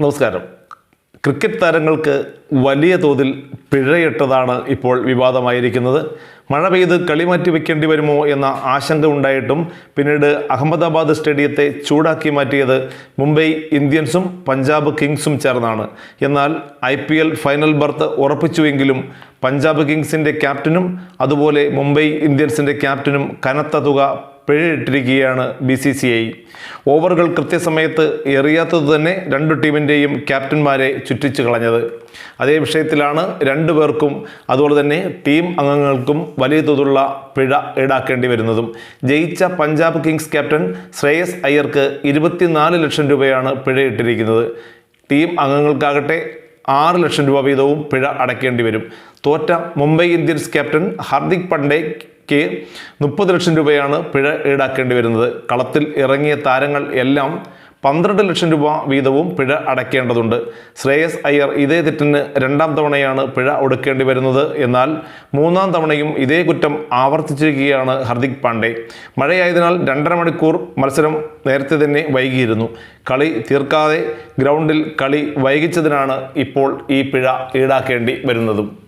നമസ്കാരം. ക്രിക്കറ്റ് താരങ്ങൾക്ക് വലിയ തോതിൽ പിഴയിട്ടതാണ് ഇപ്പോൾ വിവാദമായിരിക്കുന്നത്. മഴ പെയ്ത് കളി മാറ്റി വെക്കേണ്ടി വരുമോ എന്ന ആശങ്ക ഉണ്ടായിട്ടും പിന്നീട് അഹമ്മദാബാദ് സ്റ്റേഡിയത്തെ ചൂടാക്കി മാറ്റിയത് മുംബൈ ഇന്ത്യൻസും പഞ്ചാബ് കിങ്സും ചേർന്നാണ്. എന്നാൽ ഐ ഫൈനൽ ബർത്ത് ഉറപ്പിച്ചുവെങ്കിലും പഞ്ചാബ് കിങ്സിന്റെ ക്യാപ്റ്റനും അതുപോലെ മുംബൈ ഇന്ത്യൻസിന്റെ ക്യാപ്റ്റനും കനത്ത തുക പിഴയിട്ടിരിക്കുകയാണ് ബി സി സി ഐ. ഓവറുകൾ കൃത്യസമയത്ത് എറിയാത്തത് തന്നെ രണ്ടു ടീമിന്റെയും ക്യാപ്റ്റന്മാരെ ചുറ്റിച്ചു കളഞ്ഞത്. അതേ വിഷയത്തിലാണ് രണ്ടു പേർക്കും അതുപോലെ തന്നെ ടീം അംഗങ്ങൾക്കും വലിയ തോതിലുള്ള പിഴ ഈടാക്കേണ്ടി വരുന്നതും. ജയിച്ച പഞ്ചാബ് കിങ്സ് ക്യാപ്റ്റൻ ശ്രേയസ് അയ്യർക്ക് ഇരുപത്തിനാല് ലക്ഷം രൂപയാണ് പിഴയിട്ടിരിക്കുന്നത്. ടീം അംഗങ്ങൾക്കാകട്ടെ ആറ് ലക്ഷം രൂപ വീതവും പിഴ അടയ്ക്കേണ്ടി വരും. തോറ്റ മുംബൈ ഇന്ത്യൻസ് ക്യാപ്റ്റൻ ഹാർദിക് പണ്ടേക്ക് മുപ്പത് ലക്ഷം രൂപയാണ് പിഴ ഈടാക്കേണ്ടി വരുന്നത്. കളത്തിൽ ഇറങ്ങിയ താരങ്ങൾ എല്ലാം പന്ത്രണ്ട് ലക്ഷം രൂപ വീതവും പിഴ അടയ്ക്കേണ്ടതുണ്ട്. ശ്രേയസ് അയ്യർ ഇതേ തെറ്റിന് രണ്ടാം തവണയാണ് പിഴ ഒടുക്കേണ്ടി വരുന്നത്. എന്നാൽ മൂന്നാം തവണയും ഇതേ കുറ്റം ആവർത്തിച്ചിരിക്കുകയാണ് ഹർദിക് പാണ്ഡെ. മഴയായതിനാൽ രണ്ടര മണിക്കൂർ മത്സരം നേരത്തെ തന്നെ വൈകിയിരുന്നു. കളി തീർക്കാതെ ഗ്രൗണ്ടിൽ കളി വൈകിച്ചതിനാണ് ഇപ്പോൾ ഈ പിഴ ഈടാക്കേണ്ടി വരുന്നതും.